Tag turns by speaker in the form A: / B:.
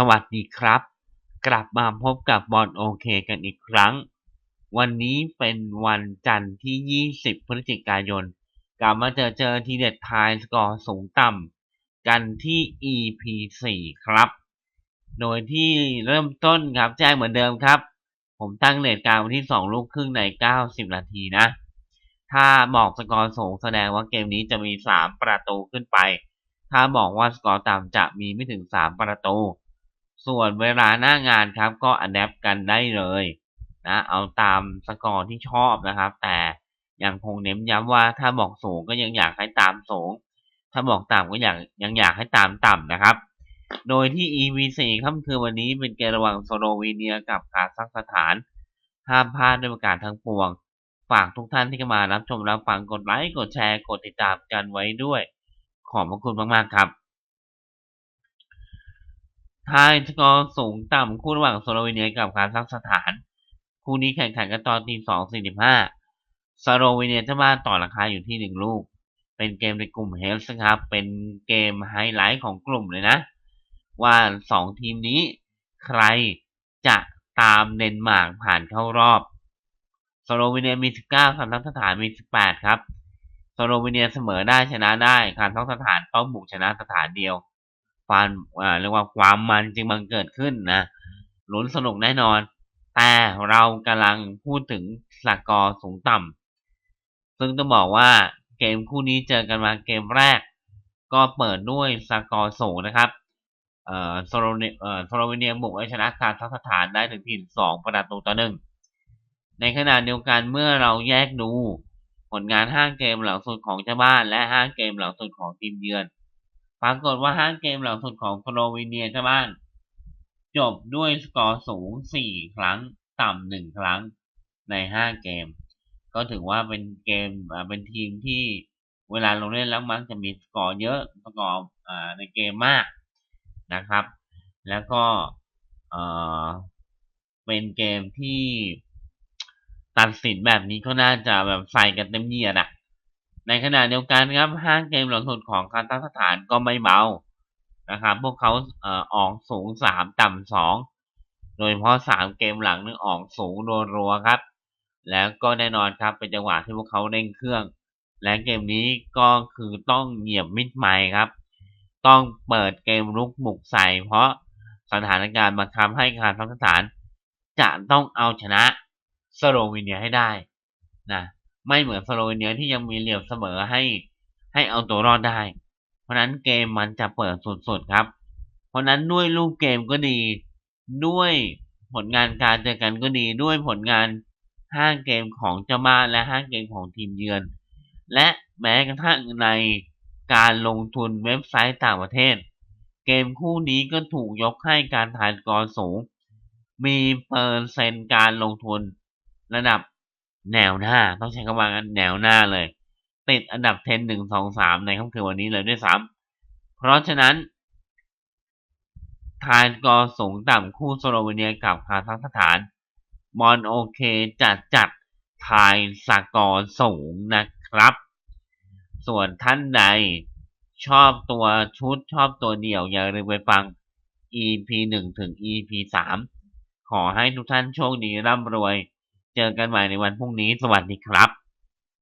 A: สวัสดีครับ กลับมาพบกับบอลโอเคกันอีกครั้ง วันนี้เป็นวันจันทร์ที่ 20 พฤศจิกายน กลับมาเจอเจอทีเด็ดทายสกอร์สูงต่ำกันที่ EP 4 ครับ โดยที่เริ่มต้นครับแจ้งเหมือนเดิมครับ ผมตั้งเลทการวันที่ 2 ลูกครึ่งใน 90 นาทีนะ ถ้าบอกสกอร์สูงแสดงว่าเกมนี้จะมี 3 ประตูขึ้นไป ถ้าบอกว่าสกอร์ต่ำจะมีไม่ถึง 3 ประตู ส่วนเวลาหน้างานครับก็อัดแอปกันได้เลยนะ เอาตามสกอร์ที่ชอบนะครับ แต่ยังคงเน้นย้ำว่าถ้าบอกสูงก็ยังอยากให้ตามสูง ถ้าบอกต่ำก็อยากยังอยากให้ตามต่ำนะครับ โดยที่ EV4 ค่ำคืนวันนี้เป็นเกมระหว่างสโลวีเนียกับคาซัคสถาน ห้ามพลาดด้วยประการทั้งปวง ฝากทุกท่านที่เข้ามารับชมรับฟังกดไลค์กดแชร์กดติดตามกันไว้ด้วย ขอบพระคุณมากๆครับ ทายสกอร์สูงต่ำคู่ระหว่างสโลวีเนียกับคาซัคสถาน คู่นี้แข่งขันกันตอนตีสองสี่สิบห้าสโลวีเนียจ้าบ้าต่อราคาอยู่ที่หนึ่งลูก เป็นเกมในกลุ่มเฮลส์ครับ เป็นเกมไฮไลท์ของกลุ่มเลยนะ ว่าสองทีมนี้ใครจะตามเดนมาร์กผ่านเข้ารอบสโลวีเนียมี 19คาซัคสถานมี 18 ครับสโลวีเนียเสมอได้ชนะได้คาซัคสถานต้องบุกชนะสถานเดียว ความเรียกว่าความมันจึงบังเกิดขึ้นนะลุ้นสนุกแน่นอน แต่เรากำลังพูดถึงสกอร์สูงต่ำซึ่งต้องบอกว่าเกมคู่นี้เจอกันมาเกมแรก ก็เปิดด้วยสกอร์สูงนะครับเอ่อสโลเนเอ่อสโลวีเนียบุกเอาชนะคาซัคสถานได้ถึงที่สองประตูต่อหนึ่งในขณะเดียวกันเมื่อเราแยกดู ผลงาน5เกมหลังสุดของเจ้าบ้านและ5เกมหลังสุดของทีมเยือน ปรากฏว่า5เกมหลังสุดของสโลวีเนียเจ้าบ้าน จบด้วยสกอร์สูง4ครั้ง ต่ำ1ครั้งใน5เกม ก็ถือว่าเป็นเกมเป็นทีมที่เวลาลงเล่นแล้วมักจะมีสกอร์เยอะสกอร์อ่าในเกมมากนะครับ แล้วก็เอ่อเป็นเกมที่ตัดสินแบบนี้ก็น่าจะแบบใส่กันเต็มเหยียดอะ ในขณะเดียวกันครับห้างเกมหลังสุดของคาซัคสถานก็ไม่เบานะครับพวกเขาเอ่อออกสูงสามต่ำสองโดยเฉพาะสามเกมหลังนึงออกสูงรัวๆครับ แล้วก็แน่นอนครับเป็นจังหวะที่พวกเขาเร่งเครื่อง และเกมนี้ก็คือต้องเหยียบมิดไมค์ครับ ต้องเปิดเกมรุกบุกใส่เพราะสถานการณ์บังคับให้คาซัคสถานจะต้องเอาชนะสโลวีเนียให้ได้นะ ไม่เหมือนสโลวีเนียที่ยังมีเหลี่ยมเสมอให้ให้เอาตัวรอดได้ เพราะนั้นเกมมันจะเปิดสุดๆครับ เพราะนั้นด้วยรูปเกมก็ดี ด้วยผลงานการเจอกันก็ดี ด้วยผลงาน5เกมของเจ้าบ้านและ5เกมของทีมเยือน และแม้กระทั่งในการลงทุนเว็บไซต์ต่างประเทศ เกมคู่นี้ก็ถูกยกให้การทายกรสูง มีเปอร์เซ็นต์การลงทุนระดับ แนวหน้า ต้องใช้คำว่ากันแนวหน้าเลย ติดอันดับ10 1 2 3ในค่ำคืนวันนี้เลยด้วยซ้ำเพราะฉะนั้น ทายกอร์สูงต่ำคู่สโลวีเนียกับคาซัคสถานบอลโอเคจัดจัดทายสกอร์สูงนะครับ ส่วนท่านใดชอบตัวชุดชอบตัวเดี่ยว อย่าลืมไปฟัง EP 1 ถึง EP 3 ขอให้ทุกท่านโชคดีร่ำรวย เจอกันใหม่ในวันพรุ่งนี้ สวัสดีครับ